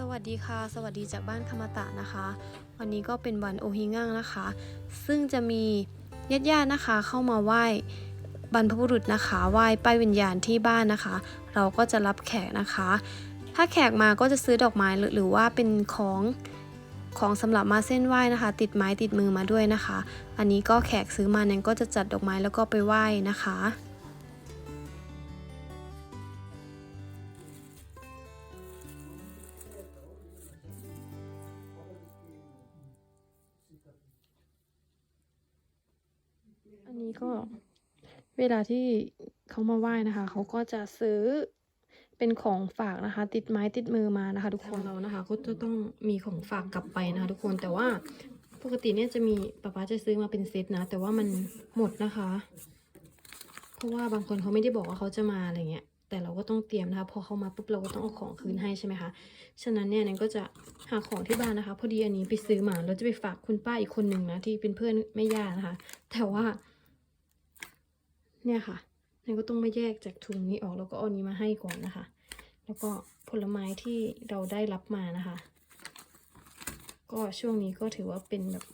สวัสดีค่ะ สวัสดีจากบ้านคามาตะนะคะ วันนี้ก็เป็นวันโอฮิงังนะคะ ซึ่งจะมีญาติๆนะคะเข้ามาไหว้บรรพบุรุษนะคะไหว้ป้ายวิญญาณที่บ้านนะคะ เราก็จะรับแขกนะคะ ถ้าแขกมาก็จะซื้อดอกไม้หรือว่าเป็นของของสำหรับมาเส้นไหว้นะคะ ติดไม้ติดมือมาด้วยนะคะ อันนี้ก็แขกซื้อมานั้นก็จะจัดดอกไม้แล้วก็ไปไหว้นะคะ ก็เวลาที่เขามาไหว้นะคะ เขาก็จะซื้อเป็นของฝากนะคะ ติดไม้ติดมือมานะคะ ทุกคนเรานะคะ ก็จะต้องมีของฝากกลับไปนะคะทุกคนแต่ว่าปกติเนี่ยจะมีป๊าป๊าจะซื้อมาเป็นเซตนะ แต่ว่ามันหมดนะคะ เพราะว่าบางคนเขาไม่ได้บอกว่าเขาจะมาอะไรเงี้ยแต่เราก็ต้องเตรียมนะคะพอเขามาปุ๊บเราก็ต้องเอาของคืนให้ใช่ไหมคะฉะนั้นเนี่ยนันก็จะหาของที่บ้านนะคะ พอดีอันนี้ไปซื้อมาเราจะไปฝากคุณป้าอีกคนหนึ่งนะที่เป็นเพื่อนแม่ย่านะคะ แต่ว่า เนี่ยค่ะนันก็ต้องมาแยกจากถุงนี้ออกแล้วก็เอานี้มาให้ก่อนนะคะ แล้วก็ผลไม้ที่เราได้รับมานะคะ ก็ช่วงนี้ก็ถือว่าเป็นแบบ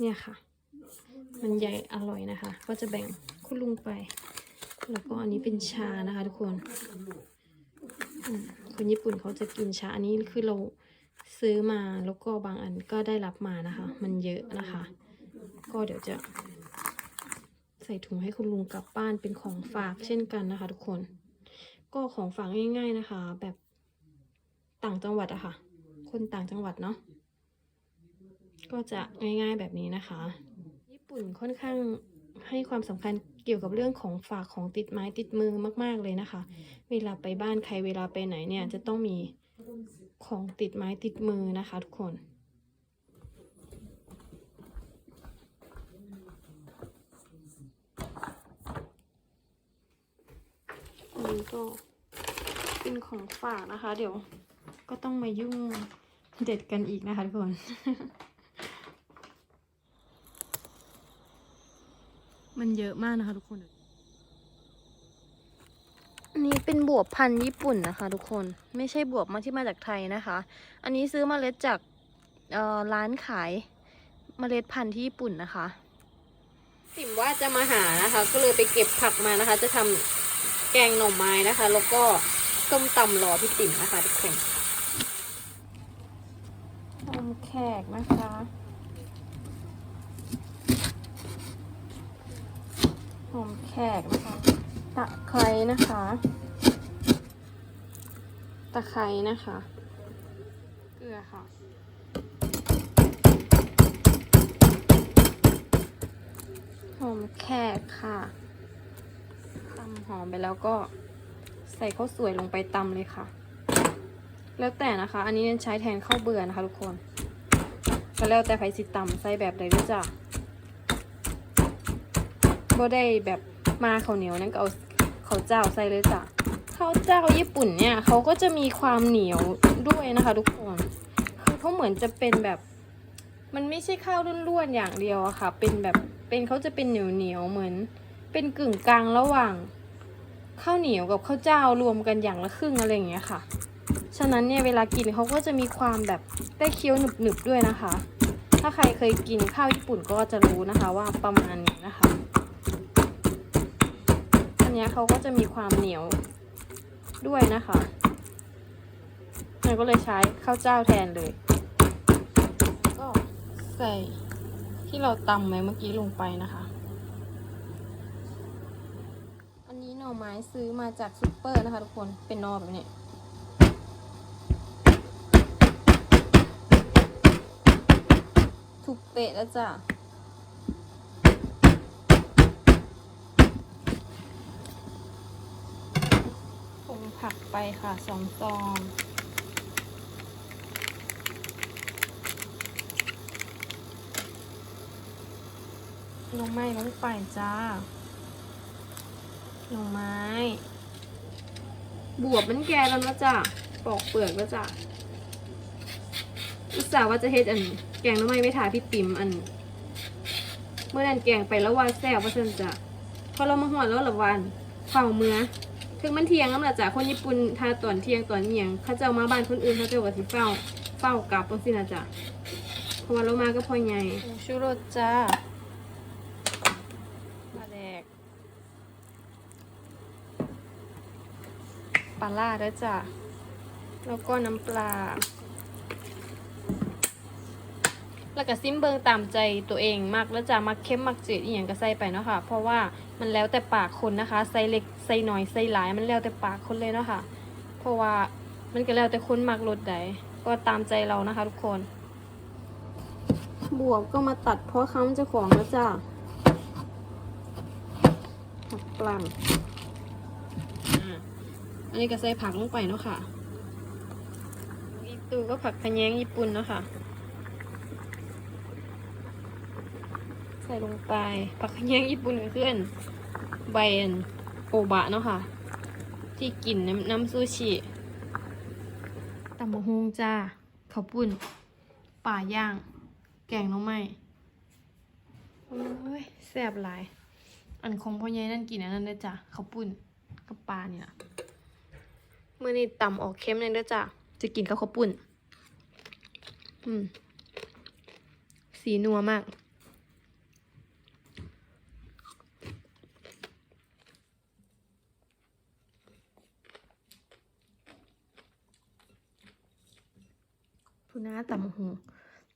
เนี่ยค่ะ มันใหญ่อร่อยนะคะ ก็จะแบ่งคุณลุงไป แล้วก็อันนี้เป็นชานะคะ ทุกคนคนญี่ปุ่นเขาจะกินชาอันนี้คือเราซื้อมาแล้วก็บางอันก็ได้รับมานะคะ มันเยอะนะคะ ก็เดี๋ยวจะ ใส่ถุงให้คุณลุงกลับบ้านเป็นของฝากเช่นกันนะคะ ทุกคน ก็ของฝากง่าย ๆนะคะ แบบต่างจังหวัดอะค่ะ คนต่างจังหวัดเนาะก็จะง่ายๆแบบนี้นะคะ ญี่ปุ่นค่อนข้างให้ความสำคัญเกี่ยวกับเรื่องของฝากของติดไม้ติดมือมาก ๆเลยนะคะ เวลาไปบ้านใครเวลาไปไหนเนี่ยจะต้องมีของติดไม้ติดมือนะคะ ทุกคน อันนี้ ก็เป็นของฝากนะคะ เดี๋ยวก็ต้องมายุ่งเด็ดกันอีกนะคะทุกคน มันเยอะมากนะคะทุกคนอันนี้เป็นบวบพันธุ์ญี่ปุ่นนะคะ ทุกคนไม่ใช่บวบมาที่มาจากไทยนะคะ อันนี้ซื้อเมล็ดจากร้านขายเมล็ดพันธุ์ที่ญี่ปุ่นนะคะติ๋มว่าจะมาหานะคะ ก็เลยไปเก็บผักมานะคะ จะทำ แกงหน่อไม้นะคะ แล้วก็ส้มตำรอพี่ติ๋มนะคะทุกคนนมแขกนะคะหอมแขกนะคะ ตะไคร้นะคะ ตะไคร้นะคะ เกลือค่ะหอมแขกค่ะำหอมไปแล้วก็ใส่ข้าวสวยลงไปตำเลยค่ะ แล้วแต่นะคะ อันนี้ใช้แทนข้าวเบื่อนะคะทุกคนก็แล้วแต่ไผสิตำใส่แบบใดด้วยจ้ะบ่ได้แบบมาข้าวเหนียวนั่นก็เอาข้าวเจ้าใส่เลยจ้ะข้าวเจ้าญี่ปุ่นเนี่ยเขาก็จะมีความเหนียวด้วยนะคะ ทุกคนคือเขาเหมือนจะเป็นแบบมันไม่ใช่ข้าวร่วนๆอย่างเดียวอะค่ะ เป็นแบบเป็นเขาจะเป็นเหนียวเหนียวๆเหมือน เป็นกึ่งกลางระหว่าง ข้าวเหนียวกับข้าวเจ้ารวมกันอย่างละครึ่งอะไรอย่างเงี้ยค่ะ ฉะนั้นเนี่ยเวลากินเขาก็จะมีความแบบได้เคี้ยวหนึบๆด้วยนะคะ ถ้าใครเคยกินข้าวญี่ปุ่นก็จะรู้นะคะว่าประมาณนี้นะคะ อันนี้เขาก็จะมีความเหนียวด้วยนะคะเราก็เลยใช้ข้าวเจ้าแทนเลย ก็ใส่ที่เราตำไว้เมื่อกี้ลงไปนะคะ อันนี้หน่อไม้ซื้อมาจากซุปเปอร์นะคะทุกคน เป็นนอแบบนี้ถูกเตะแล้วจ้ะผงผักไปค่ะสองซองลงไม้ลงไปจ้า ลงไม้ บวบมันแก่แล้วนะจ้ะปอกเปลือกแล้วจ้ะอุตส่าห์ว่าจะเฮ็ดอัน แกงหน้ำไม้ไม่ทาพี่ติ๋มอัน เมื่อนั้นแกงไปแล้วว่าแซ่บว่าซั่นจ้ะพอเรามาหอดแล้วละวันเผาเมือถึงมันเที่ยงแล้วล่ะจ้ะคนญี่ปุ่นถ้าตอนเที่ยงตอนเที่ยงเขาเจ้ามาบ้านคนอื่นเขาเจ้าก็สิเฝ้าเฝ้ากลับจังซี่นะจ้ะเพราะว่าเรามาก็พ่อใหญ่ชูรสจ้าปลาแดก ปลาล่าด้วจ้ะ แล้วก็น้ำปลา แล้วก็ซิมเบิงตามใจตัวเองมากแล้วจะมักเข้มมักจืดอีหยังก็ใส่ไปเนาะค่ะ เพราะว่ามันแล้วแต่ปากคนนะคะใส่เล็กใส่น้อยใส่หลาย มันแล้วแต่ปากคนเลยเนาะค่ะ เพราะว่ามันก็แล้วแต่คนมักรสใดก็ตามใจเรานะคะ ทุกคน บวบก็มาตัดเพราะค้ำเจ้าของแล้วจ้าผักปลังอ่า อันนี้ก็ใส่ผักลงไปเนาะค่ะ อีกตูก็ผักขะแยงญี่ปุ่นเนาะค่ะ ใส่ลงไป ผักขะแยงญี่ปุ่นก็คืออันใบอันโอบะเนาะค่ะ ที่กินน้ำน้ำซูชิตำมะฮงจ้าข้าวปุ้นป่าย่าง แกงน้องไม้โอ้ยแซ่บหลาย อันของพ่อใหญ่นั่นกินอันนั้นเด้จ้ะข้าวปุ้นกับปลาเนี่ล่ะ มื่อนี้ตำออกเค็มเลยเด้อจ้ะ จะกินกับข้าวปุ้น อืม สีนัวมากผู้น้าตำหู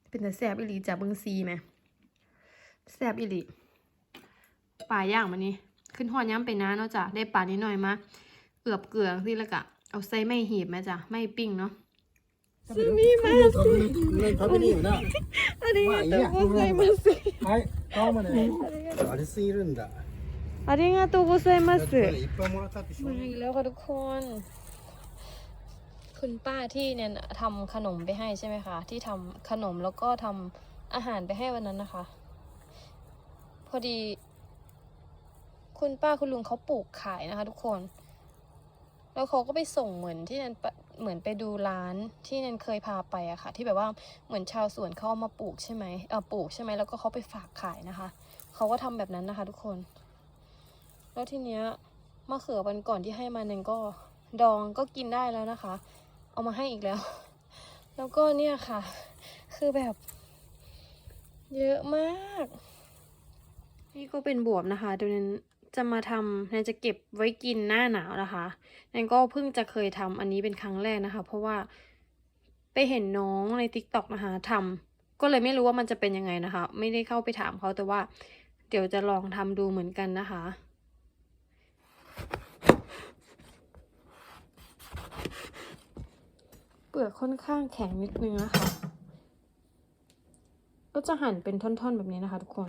เป็นแต่แสบอิลีจากเบิงซีไหมแสบอิลีป่าย่างมันนี่ขึ้นหอดย้ำไปน้าเนาะจ้ะ ได้ป่านิดหน่อยมาเอือบเกลือที่แล้วกะ เอาไซไม่หีบไหมจ้ะไม่ปิ้งเนาะซื้อมีมาสิเขาไม่ได้อยู่นะอันนี้แต่ว่าใส่มาสิใช่เข้ามาเนี่ยอาริซีรุนดาอาริงาโตโกไซมัสมาอีกแล้วค่ะทุกคน คุณป้าที่เนี่ยทำขนมไปให้ใช่ไหมคะ ที่ทำขนมแล้วก็ทำอาหารไปให้วันนั้นนะคะ พอดี คุณป้าคุณลุงเขาปลูกขายนะคะ ทุกคน แล้วเขาก็ไปส่งเหมือนที่นันปเหมือนไปดูร้านที่นันเคยพาไปอะค่ะ ที่แบบว่าเหมือนชาวสวนเขาเอามาปลูกใช่ไหมเออปลูกใช่ไหมแล้วก็เขาไปฝากขายนะคะเขาก็ทำแบบนั้นนะคะ ทุกคน แล้วทีเนี้ยมะเขือวันก่อนที่ให้มาเนนก็ดองก็กินได้แล้วนะคะ เอามาให้อีกแล้ว แล้วก็เนี่ยค่ะ คือแบบ เยอะมาก นี่ก็เป็นบวบนะคะเดี๋ยวนั้น จะมาทำแนนจะเก็บไว้กินหน้าหนาวนะคะแนนก็เพิ่งจะเคยทำอันนี้เป็นครั้งแรกนะคะ เพราะว่าไปเห็นน้องใน t ิ k t o k นะคะทำก็เลยไม่รู้ว่ามันจะเป็นยังไงนะคะ ไม่ได้เข้าไปถามเขาแต่ว่า เดี๋ยวจะลองทำดูเหมือนกันนะคะเปลือกค่อนข้างแข็งนิดนึงนะคะ ก็จะหั่นเป็นท่อนๆแบบนี้นะคะทุกคน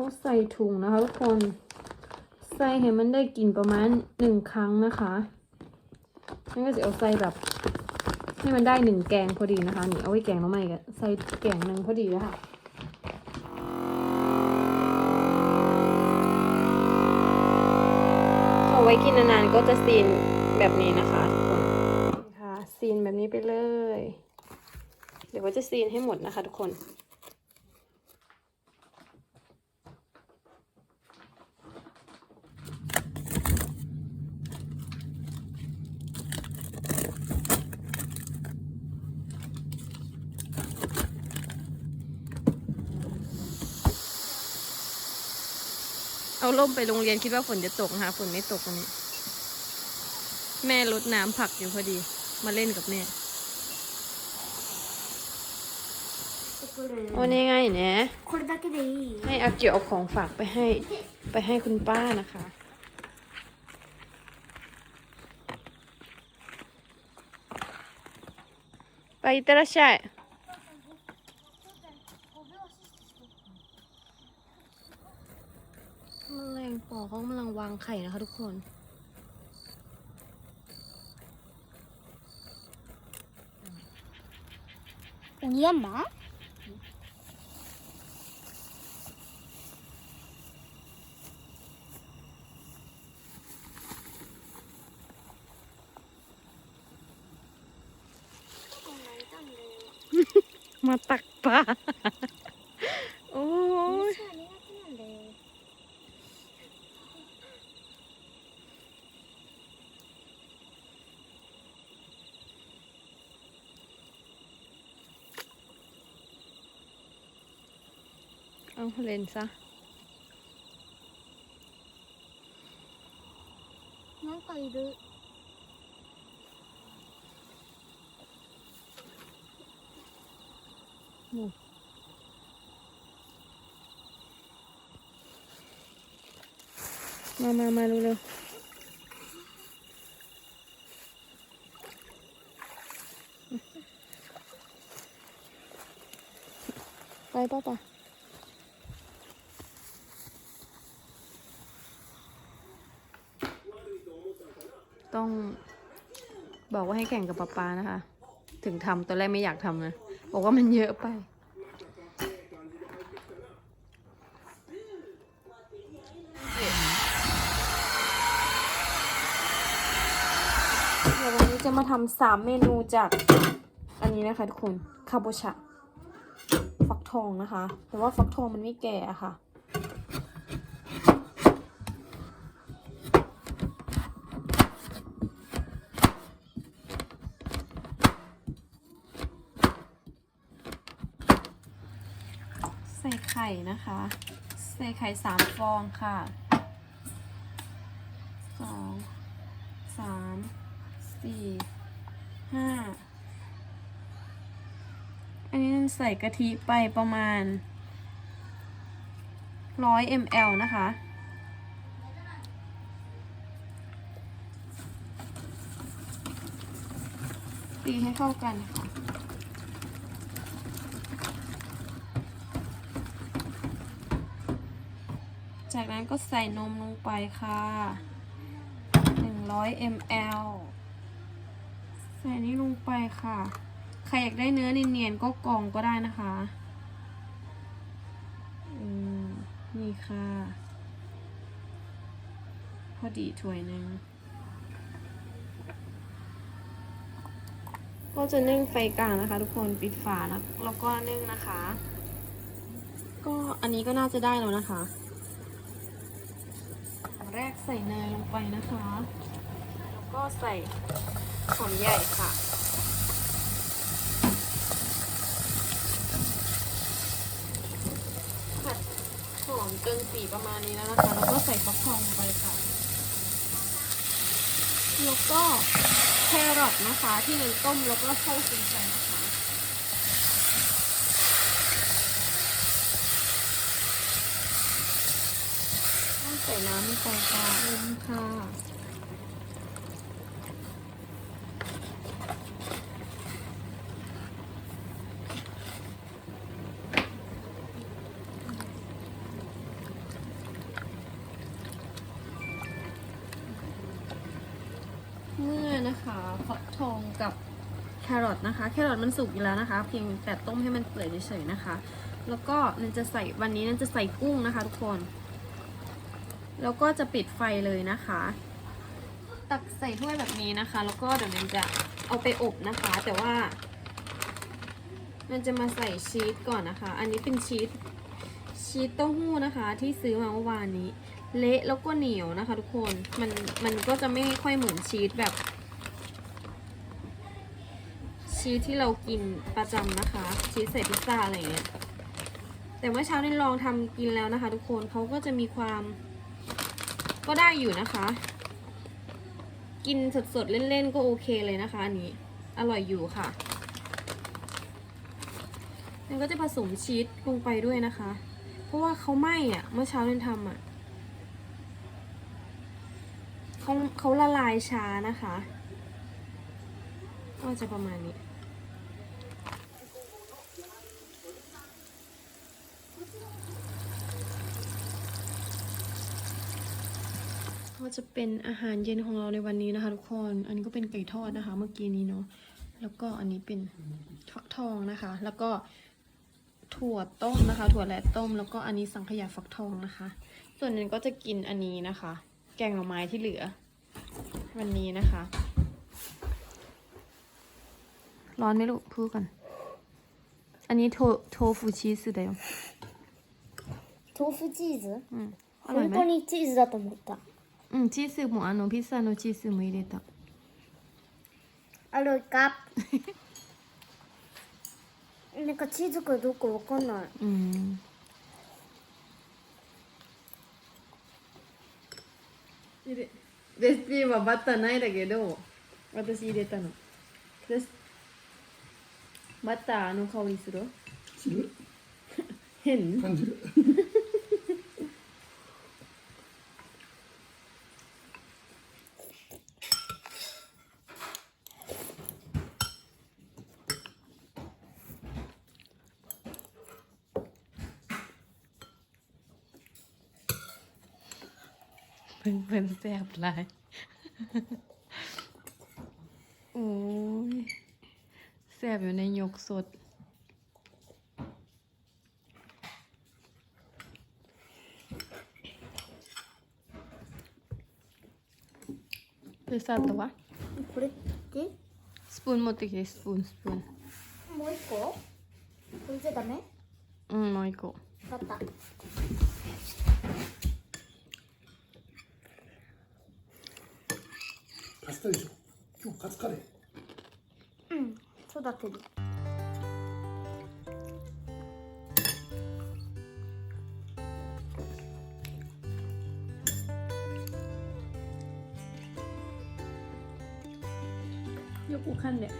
เอาใส่ถุงนะคะทุกคน ใส่ให้มันได้กลิ่นประมาณหนึ่งครั้งนะคะนั่นก็จะเอาใส่แบบให้มันได้หนึ่งแกงพอดีนะคะ นี่เอาไว้แกงแล้วไม่กันใส่แกงหนึ่งพอดีแล้วค่ะเอาไว้กินนานๆก็จะซีนแบบนี้นะคะทุกคนค่ะซีนแบบนี้ไปเลย เดี๋ยวว่าจะซีนให้หมดนะคะทุกคน เอาล่มไปโรงเรียนคิดว่าฝนจะตกนะคะฝนไม่ตกวันนี้ แม่ลดน้ำผักอยู่พอดี มาเล่นกับแม่วันนี้ไงเนี่ย これだけでいい ให้อาเกียวเอาของฝากไปให้ ไปให้คุณป้านะคะ ไปいってらっしゃい ปอเขากำลังวางไข่นะคะทุกคนเงียบหรอมาตักปลา Ông lên sao? Nó cây được. もう。มามามาเร็วเร็วไปป้าป้า ให้แข่งกับป๊าป๊านะคะ ถึงทำตอนแรกไม่อยากทำนะ บอกว่ามันเยอะไป เดี๋ยววันนี้จะมาทำสามเมนูจากอันนี้นะคะทุกคน คาโบชะ ฟักทองนะคะ แต่ว่าฟักทองมันไม่แก่อะค่ะ นะคะใส่ไข่สามฟองค่ะสองสามสี่ห้าอันนี้ใส่กะทิไปประมาณร้อย ml นะคะ ตีให้เข้ากันค่ะ จากนั้นก็ใส่นมลงไปค่ะ 100 ml ใส่นี้ลงไปค่ะ ใครอยากได้เนื้อเนียนๆก็กรองก็ได้นะคะอืมนี่ค่ะ พอดีถ้วยหนึ่งก็จะนึ่งไฟกลางนะคะ ทุกคนปิดฝานะแล้วก็นึ่งนะคะ ก็อันนี้ก็น่าจะได้แล้วนะคะ แรกใส่เนยลงไปนะคะ แล้วก็ใส่หอมใหญ่ค่ะ ผัดหอมจนสีประมาณนี้แล้วนะคะ แล้วก็ใส่ฟักทองลงไปค่ะ แล้วก็แครอทนะคะ ที่เนยต้มแล้วก็เข้าสีไปนะคะ ต้อง ใส่น้ำลงไปค่ะนมค่ะเมื่อนะคะฟักทองกับแครอทนะคะ แครอทมันสุกอยู่แล้วนะคะ เพียงแต่ต้มให้มันเปื่อยเฉยๆนะคะ แล้วก็นันจะใส่วันนี้นันจะใส่กุ้งนะคะ ทุกคน แล้วก็จะปิดไฟเลยนะคะ ตักใส่ถ้วยแบบนี้นะคะ แล้วก็เดี๋ยวนันจะเอาไปอบนะคะ แต่ว่านันจะมาใส่ชีสก่อนนะคะ อันนี้เป็นชีสชีสเต้าหู้นะคะ ที่ซื้อมาเมื่อวานนี้ เละแล้วก็เหนียวนะคะ ทุกคนมันมันก็จะไม่ค่อยเหมือนชีสแบบชีสที่เรากินประจำนะคะ ชีสใส่พิซซ่าอะไรอย่างเงี้ยแต่เมื่อเช้านี่ลองทำกินแล้วนะคะ ทุกคนเขาก็จะมีความ ก็ได้อยู่นะคะ กินสดๆ เล่นๆ ก็โอเคเลยนะคะอันนี้ อร่อยอยู่ค่ะแล้วก็จะผสมชีสลงไปด้วยนะคะ เพราะว่าเขาไหม้อะเมื่อเช้าเล่นทำอะเขาเขาละลายช้านะคะ ก็จะประมาณนี้ ก็จะเป็นอาหารเย็นของเราในวันนี้นะคะ ทุกคน อันนี้ก็เป็นไก่ทอดนะคะ เมื่อกี้นี้เนาะ แล้วก็อันนี้เป็นฟักทองนะคะ แล้วก็ถั่วต้มนะคะ ถั่วแระต้ม แล้วก็อันนี้สังขยาฟักทองนะคะ ส่วนหนึ่งก็จะกินอันนี้นะคะ แกงหน่อไม้ที่เหลือ วันนี้นะคะ ร้อนไหมลูกพูดก่อน อันนี้โทโทฟูชีสだよ豆腐チーズうんอร่อย 本 ไหม 当にチーズだと思った。 うんチーズもあのピザのチーズも入れた。あるか？なんかチーズかどうかわかんない。うん。入れレシピはバターないだけど私入れたの。バターの香りする？する？変？感じる。 เพิ่งเพิ่นแซ่บหลาย โอ้ยแซ่บอยู่ในยกสด でさあとはこれってスプーン持ってきてスプーンスプーンもう一個これじゃダメうんもう一個わかった パスタでしょ。今日カツカレー。うん育てる。よく噛んで